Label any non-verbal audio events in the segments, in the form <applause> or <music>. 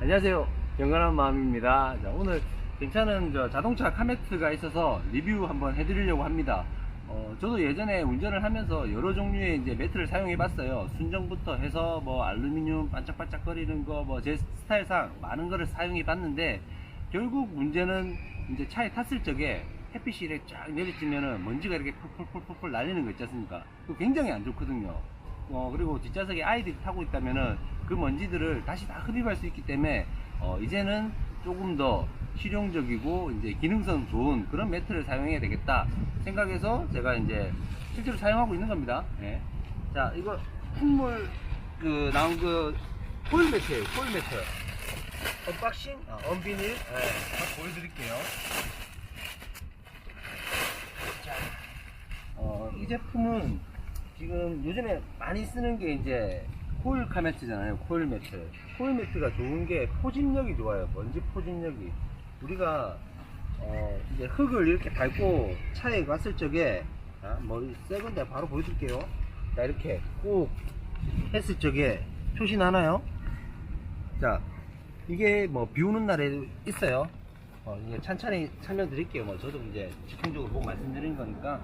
안녕하세요. 영관한 마음입니다. 자, 오늘 괜찮은 저 자동차 카메트가 있어서 리뷰 한번 해드리려고 합니다. 어, 저도 예전에 운전을 하면서 여러 종류의 이제 매트를 사용해 봤어요. 순정부터 해서 뭐 알루미늄 반짝반짝 거리는 거 뭐 제 스타일상 많은 거를 사용해 봤는데 결국 문제는 이제 차에 탔을 적에 햇빛이 이렇게 쫙 내리쬐면은 먼지가 이렇게 풀풀풀풀 날리는 거 있지 않습니까? 굉장히 안 좋거든요. 어, 그리고 뒷좌석에 아이들이 타고 있다면은 그 먼지들을 다시 다 흡입할 수 있기 때문에 어, 이제는 조금 더 실용적이고 이제 기능성 좋은 그런 매트를 사용해야 되겠다 생각해서 제가 이제 실제로 사용하고 있는 겁니다. 예. 자, 이거 흙물 그 나온 그 코일 매트예요. 코일 매트. 언박싱, 아, 언비닐, 예, 한번 보여드릴게요. 자, 어, 이 제품은 지금 요즘에 많이 쓰는 게 이제 코일 카매트잖아요. 코일 매트. 코일 매트가 좋은 게 포집력이 좋아요. 먼지 포집력이. 우리가 어, 이제 흙을 이렇게 밟고 차에 갔을 적에 아, 머리 새 건데 바로 보여드릴게요. 자 이렇게 꾹 했을 적에 표시 나나요? 자 이게 뭐 비 오는 날에 있어요. 어, 이게 천천히 설명드릴게요. 뭐 저도 이제 집중적으로 보고 말씀드린 거니까.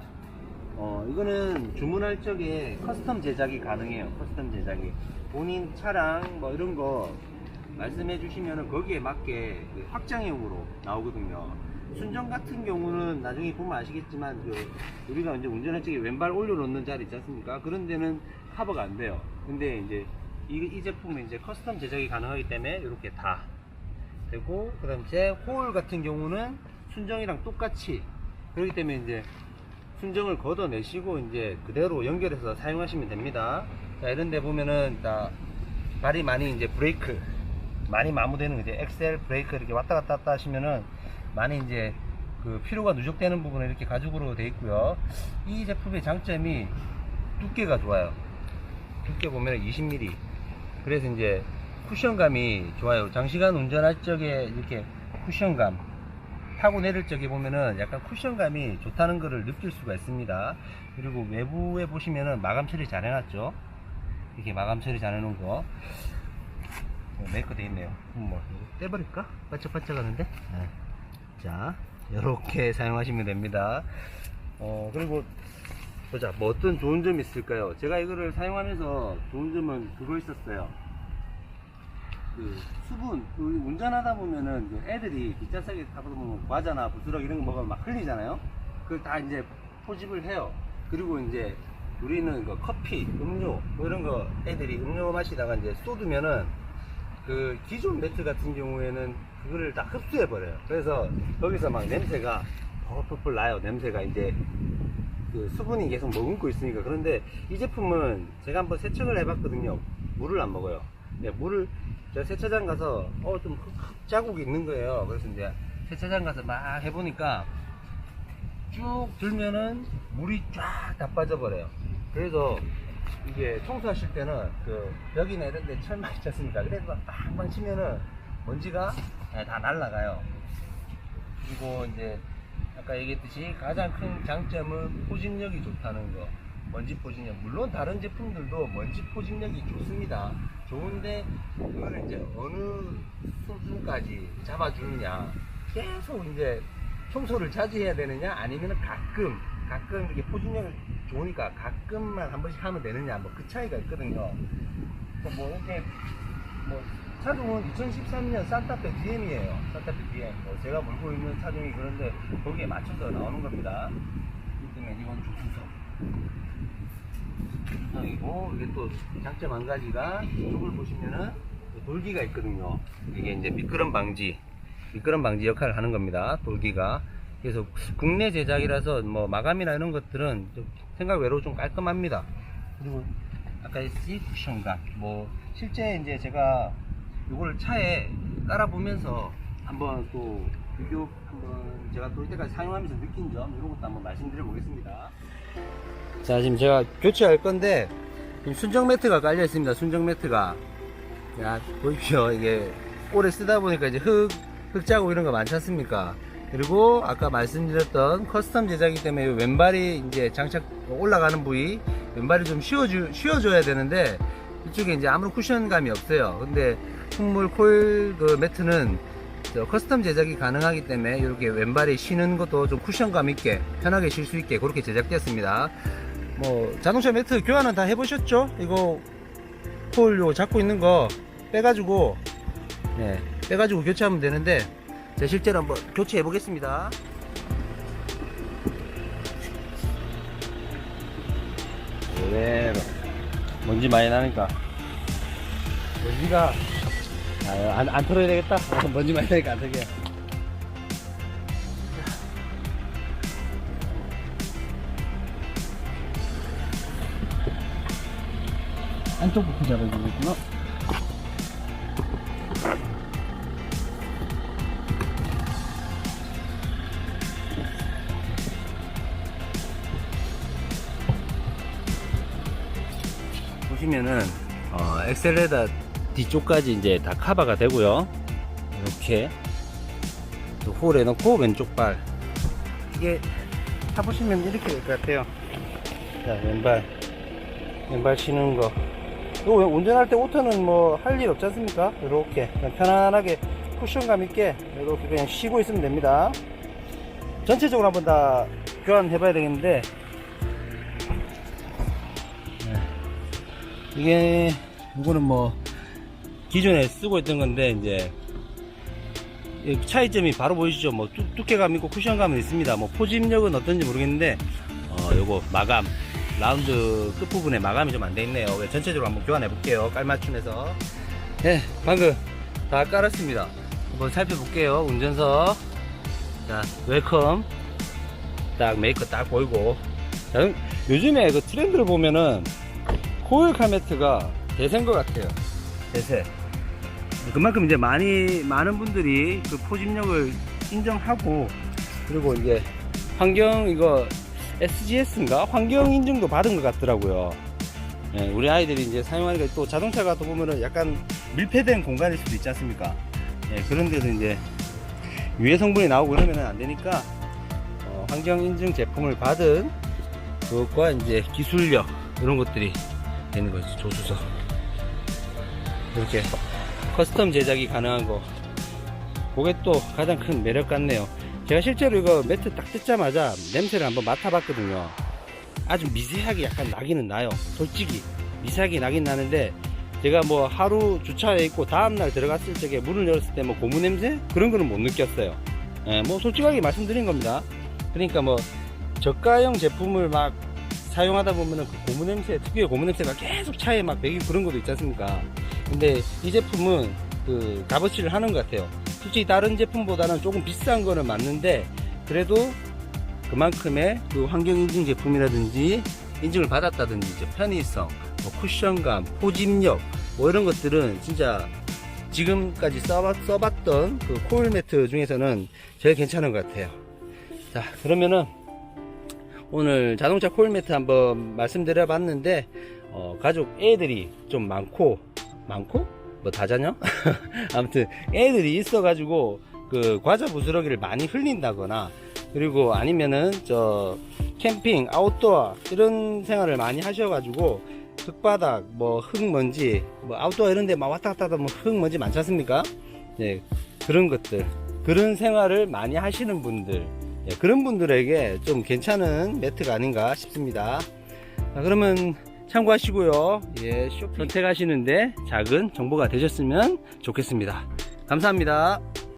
어, 이거는 주문할 적에 커스텀 제작이 가능해요. 커스텀 제작이. 본인 차량 뭐 이런 거 말씀해 주시면은 거기에 맞게 그 확장형으로 나오거든요. 순정 같은 경우는 나중에 보면 아시겠지만 그 우리가 이제 운전할 적에 왼발 올려놓는 자리 있지 않습니까? 그런 데는 커버가 안 돼요. 근데 이제 이, 이 제품은 이제 커스텀 제작이 가능하기 때문에 이렇게 다 되고 그다음 제 호울 같은 경우는 순정이랑 똑같이 그렇기 때문에 이제 순정을 걷어내시고 이제 그대로 연결해서 사용하시면 됩니다. 자 이런 데 보면은 다 발이 많이 이제 브레이크 많이 마모되는 이제 엑셀 브레이크 이렇게 왔다 갔다 왔다 하시면은 많이 이제 그 피로가 누적되는 부분은 이렇게 가죽으로 되어 있고요. 이 제품의 장점이 두께가 좋아요. 두께 보면 20mm. 그래서 이제 쿠션감이 좋아요. 장시간 운전할 적에 이렇게 쿠션감 타고 내릴 적에 보면은 약간 쿠션감이 좋다는 것을 느낄 수가 있습니다. 그리고 외부에 보시면은 마감 처리 잘 해놨죠. 이렇게 마감 처리 잘 해놓은 거. 어, 메이커 돼 있네요. 그럼 뭐 떼버릴까? 반짝반짝 하는데. 네. 자, 이렇게 <laughs> 사용하시면 됩니다. 어 그리고 보자, 뭐 어떤 좋은 점이 있을까요? 제가 이거를 사용하면서 좋은 점은 그거 있었어요. 그 수분, 그 운전하다 보면은 그 애들이 뒷좌석에 타다 보면 과자나 부스럭 이런 거 먹으면 막 흘리잖아요. 그걸 다 이제 포집을 해요. 그리고 이제 우리는 그 커피, 음료 뭐 이런 거 애들이 음료 마시다가 이제 쏟으면은 그 기존 매트 같은 경우에는 그거를 다 흡수해 버려요. 그래서 거기서 막 냄새가 펄펄펄 나요. 냄새가 이제 그 수분이 계속 머금고 있으니까 그런데 이 제품은 제가 한번 세척을 해봤거든요 물을 안 먹어요 네, 물을 제가 세차장 가서 어 좀 자국이 있는 거예요. 그래서 이제 세차장 가서 막 해보니까 쭉 들면은 물이 쫙 다 빠져버려요. 그래서 이게 청소하실 때는 그 벽이나 이런 데 철망 있지 않습니까? 그래서 막 빵빵 치면은 먼지가 네, 다 날라가요. 그리고 이제 아까 얘기했듯이 가장 큰 장점은 포집력이 좋다는 거. 먼지 포집력. 물론 다른 제품들도 먼지 포집력이 좋습니다. 좋은데 그거를 이제 어느 수준까지 잡아주느냐. 계속 이제 청소를 자주 해야 되느냐 아니면 가끔 가끔 이렇게 포집력이 좋으니까 가끔만 한 번씩 하면 되느냐 뭐 그 차이가 있거든요. 그러니까 뭐 이렇게 뭐 차종은 2013년 산타페 DM이에요. 산타페 DM. 뭐 제가 몰고 있는 차종이 그런데 거기에 맞춰서 나오는 겁니다. 그렇기 때문에 이건 조수석. 조수석이고 이게 또 장점 한 가지가 이쪽을 보시면은 돌기가 있거든요. 이게 이제 미끄럼 방지, 미끄럼 방지 역할을 하는 겁니다. 돌기가. 그래서 국내 제작이라서 뭐 마감이나 이런 것들은 좀 생각 외로 좀 깔끔합니다. 그리고 아까 이 쿠션감 뭐 실제 이제 제가 이걸 차에 깔아 보면서 한번 또 비교 한번 제가 돌 때까지 사용하면서 느낀 점 이런 것도 한번 말씀드려 보겠습니다. 자 지금 제가 교체할 건데 순정 매트가 깔려 있습니다. 순정 매트가 자 보십시오 이게 오래 쓰다 보니까 이제 흙 흙자국 이런 거 많지 않습니까? 그리고 아까 말씀드렸던 커스텀 제작이기 때문에 왼발이 이제 장착 올라가는 부위 왼발이 좀 쉬어주, 쉬어줘야 되는데 이쪽에 이제 아무런 쿠션감이 없어요. 근데 풍물 코일 그 매트는 저 커스텀 제작이 가능하기 때문에 이렇게 왼발에 쉬는 것도 좀 쿠션감 있게 편하게 쉴 수 있게 그렇게 제작되었습니다. 뭐 자동차 매트 교환은 다 해보셨죠? 이거 콜요 잡고 있는 거 빼가지고 네, 빼가지고 교체하면 되는데 제가 실제로 한번 교체해 보겠습니다. 그대로 먼지 많이 나니까 먼지가 아, 안, 안 털어야 되겠다 <laughs> 먼지 많이 나니까 안 털게 안쪽부터 잡아주겠구나 보시면은 어, 엑셀레다 뒤쪽까지 이제 다 커버가 되고요. 이렇게 또 홀에 넣고 왼쪽 발 이게 타보시면 이렇게 될 것 같아요. 자 왼발 왼발 치는 거. 이거 운전할 때 오토는 뭐 할 일 없지 않습니까? 이렇게 편안하게 쿠션감 있게 이렇게 그냥 쉬고 있으면 됩니다. 전체적으로 한번 다 교환해 봐야 되겠는데 이게 이거는 뭐 기존에 쓰고 있던 건데 이제 이 차이점이 바로 보이시죠? 뭐 뚝- 두께감 있고 쿠션감은 있습니다. 뭐 포집력은 어떤지 모르겠는데 어 요거 마감 라운드 끝부분에 마감이 좀 안 돼 있네요. 전체적으로 한번 교환해 볼게요. 깔맞춤해서 네 방금 다 깔았습니다. 한번 살펴볼게요. 운전석 자 웰컴 딱 메이커 딱 보이고 자, 요즘에 그 트렌드를 보면은 코일 카메트가 대세인 것 같아요. 대세. 그만큼 이제 많이, 많은 분들이 그 포집력을 인정하고, 그리고 이제 환경, 이거 SGS인가? 환경 인증도 받은 것 같더라고요. 예, 우리 아이들이 이제 사용하니까 또 자동차가 또 보면은 약간 밀폐된 공간일 수도 있지 않습니까? 예, 그런 데서 이제 유해 성분이 나오고 그러면 안 되니까, 어, 환경 인증 제품을 받은 그것과 이제 기술력, 이런 것들이 되는 거지 조수석 이렇게 커스텀 제작이 가능한 거 그게 또 가장 큰 매력 같네요 제가 실제로 이거 매트 딱 뜯자마자 냄새를 한번 맡아봤거든요. 아주 미세하게 약간 나기는 나요. 솔직히 미세하게 나긴 나는데 제가 뭐 하루 주차해 있고 다음날 들어갔을 적에 문을 열었을 때 뭐 고무 냄새? 그런 거는 못 느꼈어요. 예, 뭐 솔직하게 말씀드린 겁니다. 그러니까 뭐 저가형 제품을 막 사용하다 보면은 그 고무 냄새, 특유의 고무 냄새가 계속 차에 막 배기고 그런 것도 있지 않습니까? 근데 이 제품은 그 값어치를 하는 것 같아요. 솔직히 다른 제품보다는 조금 비싼 거는 맞는데 그래도 그만큼의 그 환경 인증 제품이라든지 인증을 받았다든지 편의성, 뭐 쿠션감, 포집력 뭐 이런 것들은 진짜 지금까지 써봤, 써봤던 그 코일 매트 중에서는 제일 괜찮은 것 같아요. 자 그러면은 오늘 자동차 코일 매트 한번 말씀드려 봤는데 어, 가족 애들이 좀 많고 많고 뭐 다자녀 <laughs> 아무튼 애들이 있어 가지고 그 과자 부스러기를 많이 흘린다거나 그리고 아니면은 저 캠핑 아웃도어 이런 생활을 많이 하셔 가지고 흙바닥 뭐 흙먼지 뭐 아웃도어 이런 데 막 왔다 갔다 하다 보면 흙먼지 많지 않습니까 네 그런 것들 그런 생활을 많이 하시는 분들 예, 그런 분들에게 좀 괜찮은 매트가 아닌가 싶습니다. 자, 그러면 참고하시고요. 예, 쇼핑 선택하시는데 작은 정보가 되셨으면 좋겠습니다. 감사합니다.